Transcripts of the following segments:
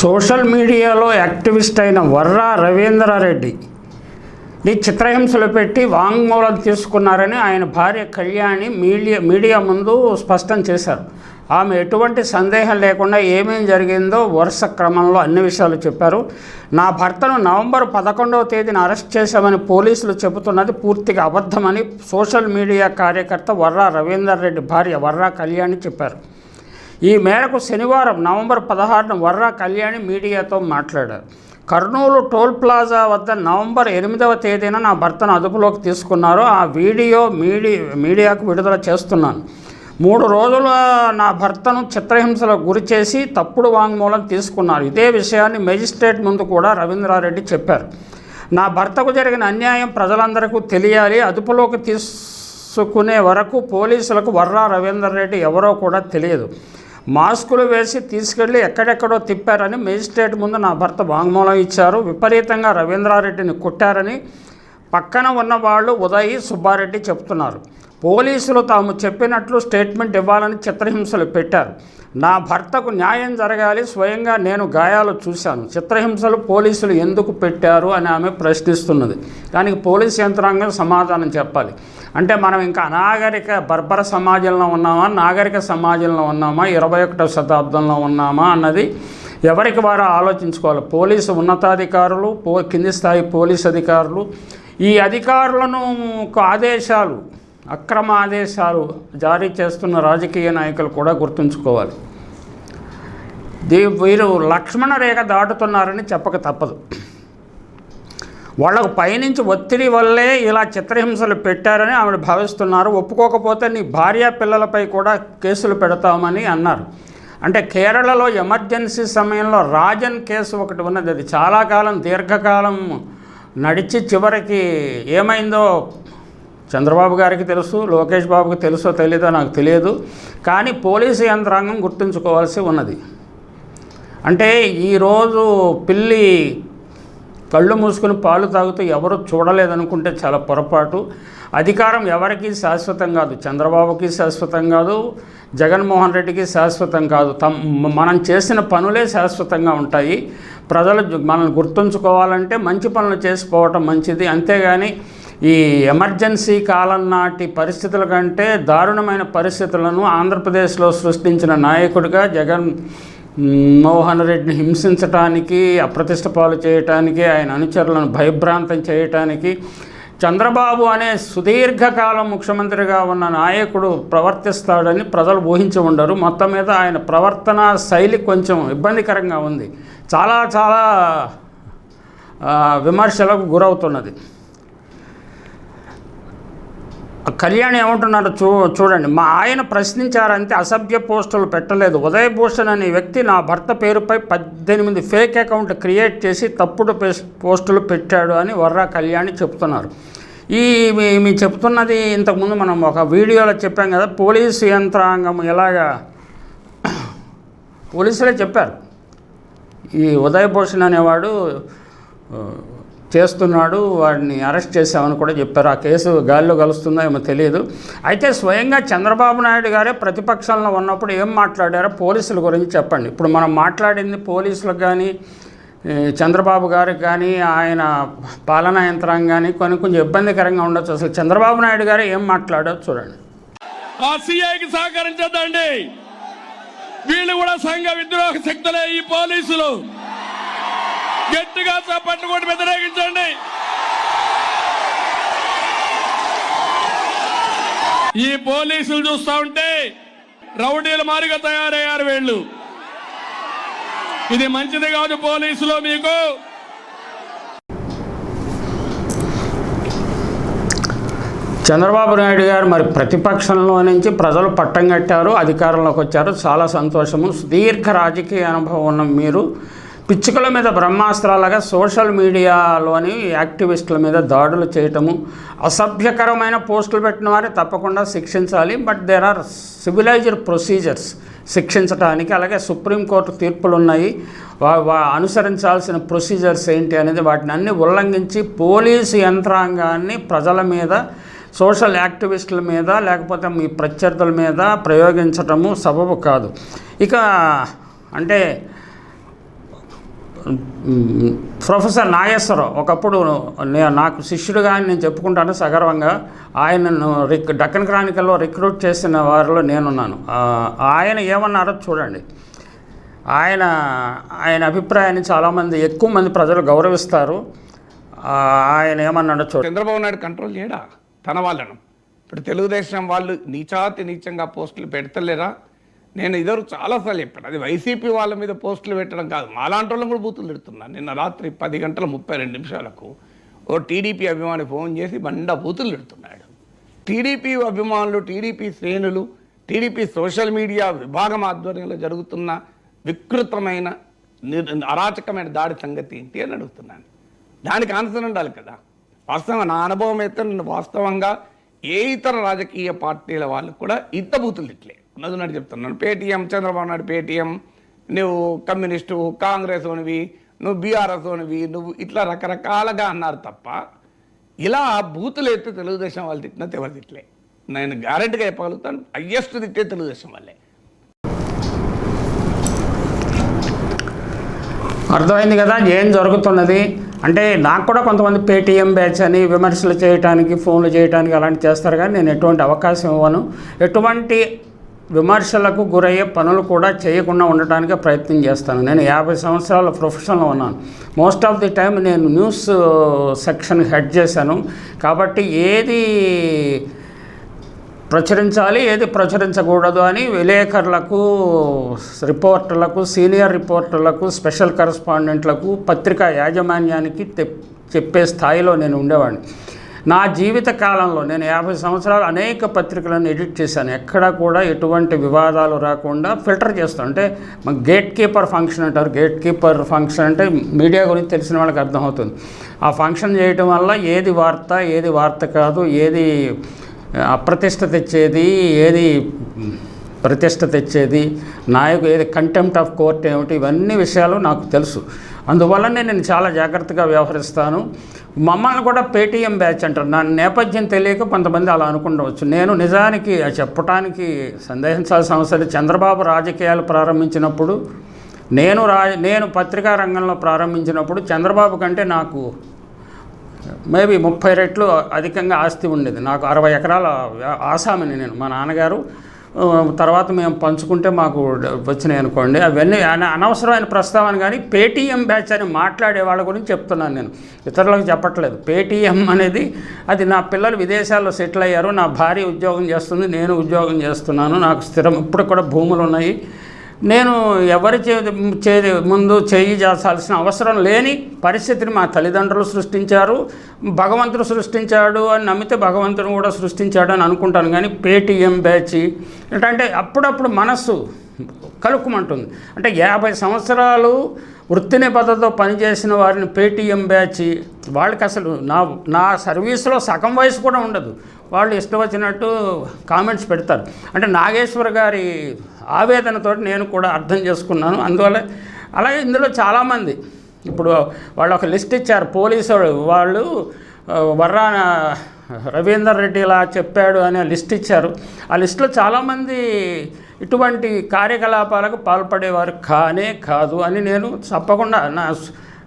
Social మీడియాలో activist అయిన వర్రా రవీంద్రారెడ్డి. ని చిత్రహింసలు పెట్టి వాంగ్మూలం తీసుకున్నారని ఆయన భార్య కళ్యాణి మీడియా మీడియా ముందు స్పష్టం చేశారు. ఆమె ఎటువంటి సందేహం లేకుండా ఏమేం జరిగిందో వరుస క్రమంలో అన్ని విషయాలు చెప్పారు. నా భర్తను నవంబర్ పదకొండవ తేదీన అరెస్ట్ చేశామని పోలీసులు చెబుతున్నది పూర్తిగా అబద్ధమని సోషల్ మీడియా కార్యకర్త వర్రా రవీందర్ రెడ్డి భార్య వర్రా కళ్యాణి చెప్పారు. ఈ మేరకు శనివారం నవంబర్ పదహారున వర్రా కళ్యాణి మీడియాతో మాట్లాడారు. కర్నూలు టోల్ ప్లాజా వద్ద నవంబర్ ఎనిమిదవ తేదీన నా భర్తను అదుపులోకి తీసుకున్నారు. ఆ వీడియో మీడి మీడియాకు విడుదల చేస్తున్నాను. మూడు రోజుల నా భర్తను చిత్రహింసలకు గురి చేసి తప్పుడు వాంగ్మూలం తీసుకున్నారు. ఇదే విషయాన్ని మెజిస్ట్రేట్ ముందు కూడా రవీంద్రారెడ్డి చెప్పారు. నా భర్తకు జరిగిన అన్యాయం ప్రజలందరికీ తెలియాలి. అదుపులోకి తీసుకునే వరకు పోలీసులకు వర్రా రవీందర్ రెడ్డి ఎవరో కూడా తెలియదు. మాస్కులు వేసి తీసుకెళ్ళి ఎక్కడెక్కడో తిప్పారని మేజిస్ట్రేట్ ముందు నా భర్త వాంగ్మూలం ఇచ్చారు. విపరీతంగా రవీంద్రారెడ్డిని కొట్టారని పక్కన ఉన్న వాళ్ళు ఉదయ్ సుబ్బారెడ్డి చెప్తున్నారు. పోలీసులు తాము చెప్పినట్లు స్టేట్మెంట్ ఇవ్వాలని చిత్రహింసలు పెట్టారు. నా భర్తకు న్యాయం జరగాలి స్వయంగా నేను గాయాలు చూశాను. చిత్రహింసలు పోలీసులు ఎందుకు పెట్టారు అని ఆమె ప్రశ్నిస్తున్నది. దానికి పోలీస్ యంత్రాంగం సమాధానం చెప్పాలి. అంటే మనం ఇంకా అనాగరిక బర్బర సమాజంలో ఉన్నామా నాగరిక సమాజంలో ఉన్నామా ఇరవై ఒకటవ శతాబ్దంలో ఉన్నామా అన్నది ఎవరికి వారు ఆలోచించుకోవాలి. పోలీసు ఉన్నతాధికారులు పో కింది స్థాయి పోలీస్ అధికారులు ఈ అధికారులను ఒక ఆదేశాలు అక్రమ ఆదేశాలు జారీ చేస్తున్న రాజకీయ నాయకులు కూడా గుర్తుంచుకోవాలి. దీ వీరు లక్ష్మణ రేఖ దాటుతున్నారని చెప్పక తప్పదు. వాళ్ళకు పైనుంచి ఒత్తిడి వల్లే ఇలా చిత్రహింసలు పెట్టారని ఆవిడ భావిస్తున్నారు. ఒప్పుకోకపోతే నీ భార్య పిల్లలపై కూడా కేసులు పెడతామని అన్నారు. అంటే కేరళలో ఎమర్జెన్సీ సమయంలో రాజన్ కేసు ఒకటి ఉన్నది. అది చాలా కాలం దీర్ఘకాలం నడిచి చివరికి ఏమైందో చంద్రబాబు గారికి తెలుసు లోకేష్ బాబుకి తెలుసో తెలీదో నాకు తెలియదు. కానీ పోలీసు యంత్రాంగం గుర్తుంచుకోవాల్సి ఉన్నది. అంటే ఈరోజు పిల్లి కళ్ళు మూసుకుని పాలు తాగుతూ ఎవరు చూడలేదనుకుంటే చాలా పొరపాటు. అధికారం ఎవరికి శాశ్వతం కాదు. చంద్రబాబుకి శాశ్వతం కాదు. జగన్మోహన్ రెడ్డికి శాశ్వతం కాదు. తమ్ మనం చేసిన పనులే శాశ్వతంగా ఉంటాయి. ప్రజలు మనల్ని గుర్తుంచుకోవాలంటే మంచి పనులు చేసుకోవటం మంచిది. అంతేగాని ఈ ఎమర్జెన్సీ కాలం నాటి పరిస్థితుల కంటే దారుణమైన పరిస్థితులను ఆంధ్రప్రదేశ్లో సృష్టించిన నాయకుడిగా జగన్ మోహన్ రెడ్డిని హింసించటానికి అప్రతిష్ట పాలు చేయటానికి ఆయన అనుచరులను భయభ్రాంతం చేయటానికి చంద్రబాబు అనే సుదీర్ఘకాలం ముఖ్యమంత్రిగా ఉన్న నాయకుడు ప్రవర్తిస్తాడని ప్రజలు ఊహించి ఉండరు. మొత్తం మీద ఆయన ప్రవర్తన శైలి కొంచెం ఇబ్బందికరంగా ఉంది. చాలా చాలా విమర్శలకు గురవుతున్నది. కళ్యాణ్ ఏమంటున్నారు చూ చూడండి. మా ఆయన ప్రశ్నించారంటే అసభ్య పోస్టులు పెట్టలేదు. ఉదయభూషణ్ అనే వ్యక్తి నా భర్త పేరుపై పద్దెనిమిది ఫేక్ అకౌంట్ క్రియేట్ చేసి తప్పుడు పోస్టులు పెట్టాడు అని వర్రా కళ్యాణి చెప్తున్నారు. ఈ మీ- చెప్తున్నది ఇంతకుముందు మనం ఒక వీడియోలో చెప్పాం కదా పోలీసు యంత్రాంగం ఎలాగా పోలీసులే చెప్పారు. ఈ ఉదయభూషణ్ అనేవాడు చేస్తున్నాడు వాడిని అరెస్ట్ చేశామని కూడా చెప్పారు. ఆ కేసు గాల్లో కలుస్తుందో ఏమో తెలియదు. అయితే స్వయంగా చంద్రబాబు నాయుడు గారే ప్రతిపక్షంలో ఉన్నప్పుడు ఏం మాట్లాడారో పోలీసుల గురించి చెప్పండి. ఇప్పుడు మనం మాట్లాడింది పోలీసులకు కానీ చంద్రబాబు గారికి కానీ ఆయన పాలనా కానీ కొన్ని కొంచెం ఇబ్బందికరంగా ఉండొచ్చు. అసలు చంద్రబాబు నాయుడు గారు ఏం మాట్లాడో చూడండి. ఆ సిఐకి సహకరించద్దండి. వీళ్ళు కూడా సంఘ విద్రోహ శక్తులే ఈ పోలీసులు. గట్టిగా చప్పట్లు కొట్టి వ్యతిరేకించండి. ఈ పోలీసులు చూస్తా ఉంటే రౌడీల మారిగా తయారయ్యారు వీళ్ళు. ఇది మంచిది కాదు పోలీసులు మీకు. చంద్రబాబు నాయుడు గారు మరి ప్రతిపక్షంలో నుంచి ప్రజలు పట్టం కట్టారు అధికారంలోకి వచ్చారు. చాలా సంతోషము. సుదీర్ఘ రాజకీయ అనుభవం ఉన్న మీరు పిచ్చుకల మీద బ్రహ్మాస్త్రాలుగా సోషల్ మీడియాలోని యాక్టివిస్టుల మీద దాడులు చేయటము అసభ్యకరమైన పోస్టులు పెట్టిన వారిని తప్పకుండా శిక్షించాలి. But there are civilised procedures శిక్షించడానికి అలాగే సుప్రీంకోర్టు తీర్పులు ఉన్నాయి అనుసరించాల్సిన ప్రొసీజర్స్ ఏంటి అనేది వాటిని అన్ని ఉల్లంఘించి పోలీసు యంత్రాంగాన్ని ప్రజల మీద సోషల్ యాక్టివిస్టుల మీద లేకపోతే మీ ప్రత్యర్థుల మీద ప్రయోగించటము సబబు కాదు. ఇక అంటే ప్రొఫెసర్ నాగేశ్వరరావు ఒకప్పుడు నాకు శిష్యుడుగా ఆయన నేను చెప్పుకుంటాను సగర్వంగా. ఆయనను రిక్ డక్కన్ క్రానికల్లో రిక్రూట్ చేసిన వారిలో నేనున్నాను. ఆయన ఏమన్నారో చూడండి. ఆయన ఆయన అభిప్రాయాన్ని చాలామంది ఎక్కువ మంది ప్రజలు గౌరవిస్తారు. ఆయన ఏమన్నాడో చూడండి చంద్రబాబు నాయుడు కంట్రోల్ చేయడా? తన వాళ్ళను. ఇప్పుడు తెలుగుదేశం వాళ్ళు నీచాతి నీచంగా పోస్టులు పెడతలేరా? నేను ఇద్దరు చాలాసార్లు చెప్పాను. అది వైసీపీ వాళ్ళ మీద పోస్టులు పెట్టడం కాదు. మాలాంటి వాళ్ళని కూడా బూతులు తిడుతున్నాను. నిన్న రాత్రి పది గంటల ముప్పై రెండు నిమిషాలకు ఓ టీడీపీ అభిమాని ఫోన్ చేసి బండ బూతులు తిడుతున్నాడు. టీడీపీ అభిమానులు టీడీపీ శ్రేణులు టీడీపీ సోషల్ మీడియా విభాగం ఆధ్వర్యంలో జరుగుతున్న వికృతమైన అరాచకమైన దాడి సంగతి ఏంటి అని అడుగుతున్నాను. దానికి ఆన్సర్ ఉండాలి కదా. వాస్తవంగా నా అనుభవం అయితే నేను వాస్తవంగా ఏ ఇతర రాజకీయ పార్టీల వాళ్ళు కూడా ఇంత బూతులు తిట్లే ఉన్నది చెప్తున్నాను పేటీఎం చంద్రబాబు నాయుడు పేటీఎం నువ్వు కమ్యూనిస్టు కాంగ్రెస్ ఓనివి నువ్వు బీఆర్ఎస్ ఓనివి నువ్వు ఇట్లా రకరకాలుగా అన్నారు తప్ప ఇలా బూతులు ఎత్తే తెలుగుదేశం వాళ్ళు తిట్టినా ఎవరు తిట్లే నేను గ్యారెంటీగా చెప్పగలుగుతాను హయ్యెస్ట్ తిట్టే తెలుగుదేశం వాళ్ళే. అర్థమైంది కదా ఏం జరుగుతున్నది? అంటే నాకు కూడా కొంతమంది పేటీఎం బ్యాచ్ అని విమర్శలు చేయడానికి ఫోన్లు చేయడానికి అలాంటి చేస్తారు కానీ నేను ఎటువంటి అవకాశం ఇవ్వను. ఎటువంటి విమర్శలకు గురయ్యే పనులు కూడా చేయకుండా ఉండటానికి ప్రయత్నం చేస్తాను. నేను యాభై సంవత్సరాల ప్రొఫెషన్లో ఉన్నాను. మోస్ట్ ఆఫ్ ది టైం నేను న్యూస్ సెక్షన్ హెడ్ చేశాను. కాబట్టి ఏది ప్రచురించాలి ఏది ప్రచురించకూడదు అని విలేకరులకు రిపోర్టర్లకు సీనియర్ రిపోర్టర్లకు స్పెషల్ కరస్పాండెంట్లకు పత్రికా యాజమాన్యానికి చెప్పే స్థాయిలో నేను ఉండేవాడిని. నా జీవిత కాలంలో నేను యాభై సంవత్సరాలు అనేక పత్రికలను ఎడిట్ చేశాను. ఎక్కడా కూడా ఎటువంటి వివాదాలు రాకుండా ఫిల్టర్ చేస్తాను. అంటే గేట్ కీపర్ ఫంక్షన్ అంటారు. గేట్ కీపర్ ఫంక్షన్ అంటే మీడియా గురించి తెలిసిన వాళ్ళకి అర్థమవుతుంది. ఆ ఫంక్షన్ చేయటం వల్ల ఏది వార్త ఏది వార్త కాదు ఏది అప్రతిష్ట తెచ్చేది ఏది ప్రతిష్ట తెచ్చేది నాయకు ఏది కంటెంప్ట్ ఆఫ్ కోర్ట్ ఏమిటి ఇవన్నీ విషయాలు నాకు తెలుసు. అందువల్లనే నేను చాలా జాగ్రత్తగా వ్యవహరిస్తాను. మమ్మల్ని కూడా పేటీఎం బ్యాచ్ అంటారు. నా నేపథ్యం తెలియక కొంతమంది అలా అనుకుండవచ్చు. నేను నిజానికి అది సందేహించాల్సిన అవసరం చంద్రబాబు రాజకీయాలు ప్రారంభించినప్పుడు నేను రా నేను పత్రికా రంగంలో ప్రారంభించినప్పుడు చంద్రబాబు కంటే నాకు మేబీ ముప్పై రెట్లు అధికంగా ఆస్తి ఉండేది. నాకు అరవై ఎకరాల వ్యా- ఆసామిని నేను మా నాన్నగారు. తర్వాత మేము పంచుకుంటే మాకు వచ్చినాయి అనుకోండి. అవన్నీ అనవసరమైన ప్రస్తావన కానీ పేటీఎం బ్యాచ్ అని మాట్లాడే వాళ్ళ గురించి చెప్తున్నాను నేను. ఇతరులకు చెప్పట్లేదు. పేటీఎం అనేది అది నా పిల్లలు విదేశాల్లో సెటిల్ అయ్యారు నా భార్య ఉద్యోగం చేస్తుంది నేను ఉద్యోగం చేస్తున్నాను నాకు స్థిరం ఇప్పుడు కూడా భూములు ఉన్నాయి. నేను ఎవరి చే ముందు చేయి చేసాల్సిన అవసరం లేని పరిస్థితిని మా తల్లిదండ్రులు సృష్టించారు. భగవంతుడు సృష్టించాడు అని నమ్మితే భగవంతుడు కూడా సృష్టించాడు అని అనుకుంటాను. కానీ పేటీఎం బ్యాచ్ ఏంటంటే అప్పుడప్పుడు మనస్సు కలుక్కుమంటుంది. అంటే యాభై సంవత్సరాలు వృత్తి నిబద్ధతో పనిచేసిన వారిని పేటీఎం బ్యాచ్ వాళ్ళకి అసలు నా నా సర్వీస్లో సగం వయసు కూడా ఉండదు. వాళ్ళు ఇష్టం వచ్చినట్టు కామెంట్స్ పెడతారు. అంటే నాగేశ్వర్ గారి ఆవేదనతో నేను కూడా అర్థం చేసుకున్నాను. అందువల్ల అలాగే ఇందులో చాలామంది ఇప్పుడు వాళ్ళు ఒక లిస్ట్ ఇచ్చారు. పోలీసు వాళ్ళు వర్రా రవీందర్ రెడ్డి ఇలా చెప్పాడు అనే లిస్ట్ ఇచ్చారు. ఆ లిస్టులో చాలామంది ఇటువంటి కార్యకలాపాలకు పాల్పడేవారు కానే కాదు అని నేను తప్పకుండా నా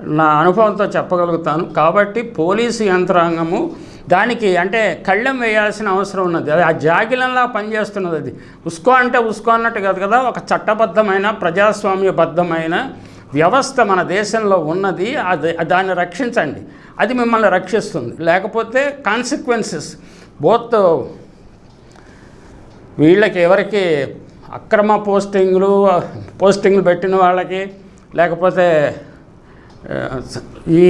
నా అనుభవంతో చెప్పగలుగుతాను. కాబట్టి పోలీసు యంత్రాంగము దానికి అంటే కళ్ళెం వేయాల్సిన అవసరం ఉన్నది. అది ఆ జాగిలంలా పనిచేస్తున్నది అది. ఉస్కో అంటే ఉస్కో అన్నట్టు కాదు కదా ఒక చట్టబద్ధమైన ప్రజాస్వామ్యబద్ధమైన వ్యవస్థ మన దేశంలో ఉన్నది. అది దాన్ని రక్షించండి. అది మిమ్మల్ని రక్షిస్తుంది. లేకపోతే కాన్సిక్వెన్సెస్ బోత్ వీళ్ళకి ఎవరికి అక్రమ పోస్టింగ్లు పోస్టింగ్లు పెట్టిన వాళ్ళకి లేకపోతే ఈ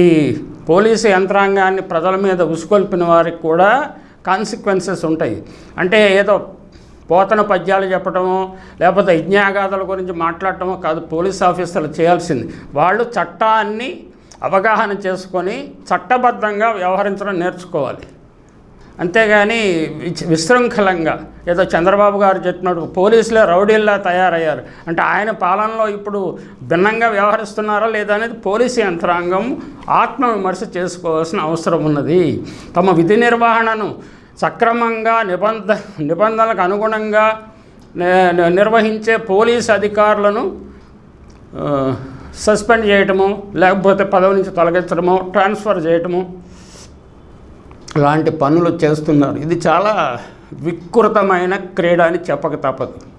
పోలీసు యంత్రాంగాన్ని ప్రజల మీద ఉసుకొల్పిన వారికి కూడా కాన్సిక్వెన్సెస్ ఉంటాయి. అంటే ఏదో పోతన పద్యాలు చెప్పడమో లేకపోతే యజ్ఞాగాథల గురించి మాట్లాడటమో కాదు పోలీస్ ఆఫీసర్లు చేయాల్సింది. వాళ్ళు చట్టాన్ని అవగాహన చేసుకొని చట్టబద్ధంగా వ్యవహరించడం నేర్చుకోవాలి. అంతేగాని విశృంఖలంగా. ఏదో చంద్రబాబు గారు చెప్పినట్టు పోలీసులే రౌడీల్లా తయారయ్యారు. అంటే ఆయన పాలనలో ఇప్పుడు భిన్నంగా వ్యవహరిస్తున్నారా లేదా అనేది పోలీసు యంత్రాంగం ఆత్మవిమర్శ చేసుకోవాల్సిన అవసరం ఉన్నది. తమ విధి నిర్వహణను సక్రమంగా నిబంధ నిబంధనలకు అనుగుణంగా నిర్వహించే పోలీసు అధికారులను సస్పెండ్ చేయటము లేకపోతే పదవి నుంచి తొలగించడము ట్రాన్స్ఫర్ చేయటము లాంటి పనులు చేస్తున్నారు. ఇది చాలా వికృతమైన క్రీడ అని చెప్పక తప్పదు.